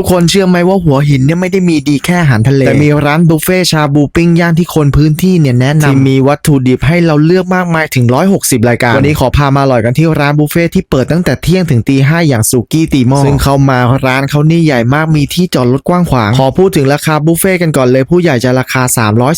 ทุกคนเชื่อไหมว่าหัวหินเนี่ยไม่ได้มีดีแค่อาหารทะเล แต่มีร้านบุฟเฟ่ชาบูปิ้งย่างที่คนพื้นที่เนี่ยแนะนำที่มีวัตถุดิบให้เราเลือกมากมายถึง 160 รายการ วันนี้ขอพามาอร่อยกันที่ร้านบุฟเฟ่ที่เปิดตั้งแต่เที่ยงถึงตีห้าอย่างสุกี้ตีหมอซึ่งเข้ามาร้านเขานี่ใหญ่มากมีที่จอดรถกว้างขวาง ขอพูดถึงราคาบุฟเฟ่กันก่อนเลยผู้ใหญ่จะราคา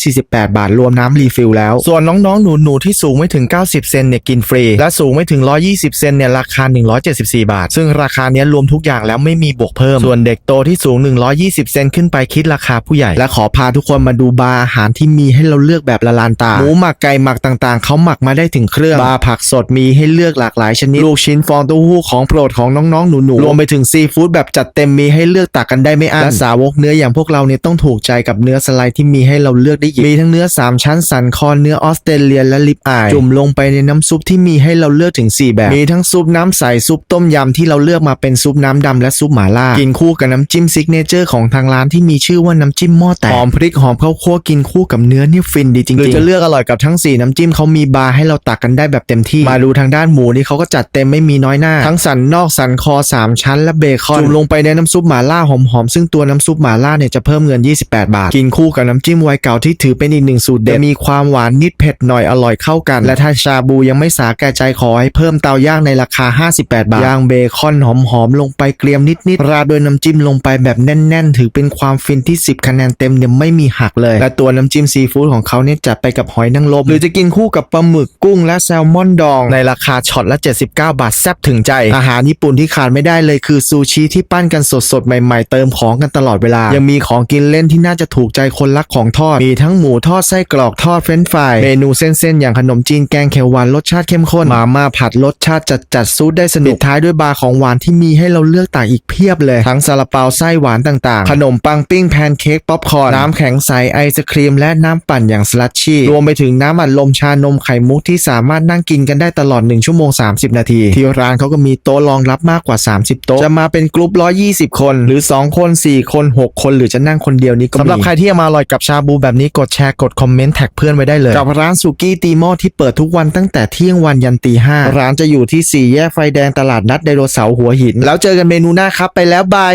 348 บาท รวมน้ำรีฟิลแล้ว ส่วนน้องๆหนูๆที่สูงไม่ถึง 90 เซนเนี่ยกินฟรี และสูงไม่ถึง 120 เซนเนี่ยราคา 174 บาท ซึ่งราคาเนี้ยรวมทุกอย่างแล้วไม่มีบวกเพิ่มส่วนเด็กโตโตที่สูง 120 เซนขึ้นไปคิดราคาผู้ใหญ่ และขอพาทุกคนมาดูบาร์อาหารที่มีให้เราเลือกแบบละลานตา หมูหมักไก่หมักต่างๆ เขาหมักมาได้ถึงเครื่อง บาร์ผักสดมีให้เลือกหลากหลายชนิด ลูกชิ้นฟองเต้าหู้ของโปรดของน้องๆ หนูๆ รวมไปถึงซีฟู้ดแบบจัดเต็มมีให้เลือกตักกันได้ไม่อั้นและสาวกเนื้ออย่างพวกเราเนี่ยต้องถูกใจกับเนื้อสไลด์ที่มีให้เราเลือกได้เยอะมีทั้งเนื้อ 3 ชั้นสันคอเนื้อออสเตรเลียและลิปอายจุ่มลงไปในน้ำซุปที่มีให้เราเลือกถึง 4 แบบ มีทั้งซุปน้ำใสซุปต้มยำที่เราเลือกมาเป็นซุปน้ำดำและซุปหม่าล่ากินคู่กับน้ำจิ้มซิกเนเจอร์ของทางร้านที่มีชื่อว่าน้ำจิ้มหม้อแตกหอมพริกหอมข้าวคั่วกินคู่กับเนื้อเนี่ยฟินดีจริงๆหรือจะเลือกอร่อยกับทั้ง 4 น้ำจิ้มเขามีบาร์ให้เราตักกันได้แบบเต็มที่ มาดูทางด้านหมูนี่เขาก็จัดเต็มไม่มีน้อยหน้า ทั้งสันนอกสันคอ 3 ชั้นและเบคอนจุ่มลงไปในน้ำซุปหม่าล่าหอมๆซึ่งตัวน้ำซุปหม่าล่าเนี่ยจะเพิ่มเงิน 28 บาท กินคู่กับน้ำจิ้มไวน์เก่าที่ถือเป็นอีกหนึ่งสูตรเด็ดจะมีความหวานนิดเผ็ดหน่อยอร่อยเข้ากัน และถ้าชาบูยังไม่สาแก่ใจขอให้เพิ่มเตาย่างในราคา 58 บาทย่างเบคอนหอมๆลงไปเกรียมนิดๆราดด้วยน้ำจิ้มลงไปแบบแน่น ๆ ถือเป็นความฟินที่ 10 คะแนนเต็มเนี่ยไม่มีหักเลย และตัวน้ำจิ้มซีฟู้ดของเขาเนี่ยจัดไปกับหอยนางรมหรือจะกินคู่กับปลาหมึกกุ้งและแซลมอนดอง ในราคาช็อตละ 79 บาทแซ่บถึงใจ อาหารญี่ปุ่นที่ขาดไม่ได้เลยคือซูชิที่ปั้นกันสดๆ ใหม่ๆ เติมของกันตลอดเวลา ยังมีของกินเล่นที่น่าจะถูกใจคนรักของทอด มีทั้งหมูทอดไส้กรอกทอดเฟรนฟรายเมนูเส้นๆอย่างขนมจีนแกงเขียวหวานรสชาติเข้มข้นมาม่าผัดรสชาติจัดจัดๆซูดได้สนุกปิดท้ายด้วยบาร์ของหวานที่มีให้เราเลือกตักอีกเพียบเลยทั้งซาลาเปาไส้หวานต่างๆ ขนมปังปิ้งแพนเค้กป๊อปคอร์นน้ำแข็งใสไอศครีม และน้ำปั่นอย่างสลัดชี่รวมไปถึงน้ำอัดลมชานมไข่มุกที่สามารถนั่งกินกันได้ตลอด 1 ชั่วโมง 30 นาที ที่ร้านเขาก็มีโต๊ะรองรับมากกว่า 30 โต๊ะ จะมาเป็นกลุ่ม120 คน หรือ 2 คน 4 คน 6 คน หรือจะนั่งคนเดียวนี้ก็มีสำหรับใครที่อยากมาอร่อยกับชาบูแบบนี้กดแชร์กดคอมเมนต์แท็กเพื่อนไว้ได้เลยกับร้านสุกี้ตีหม้อที่เปิดทุกวันตั้งแต่เที่ยงวันยันตีห้าร้านจะอยู่ที่สี่แยกไฟแดงตลาดนัดไดโนเสาร์หัวหิน แล้วเจอกันเมนูหน้าครับไปแล้วบาย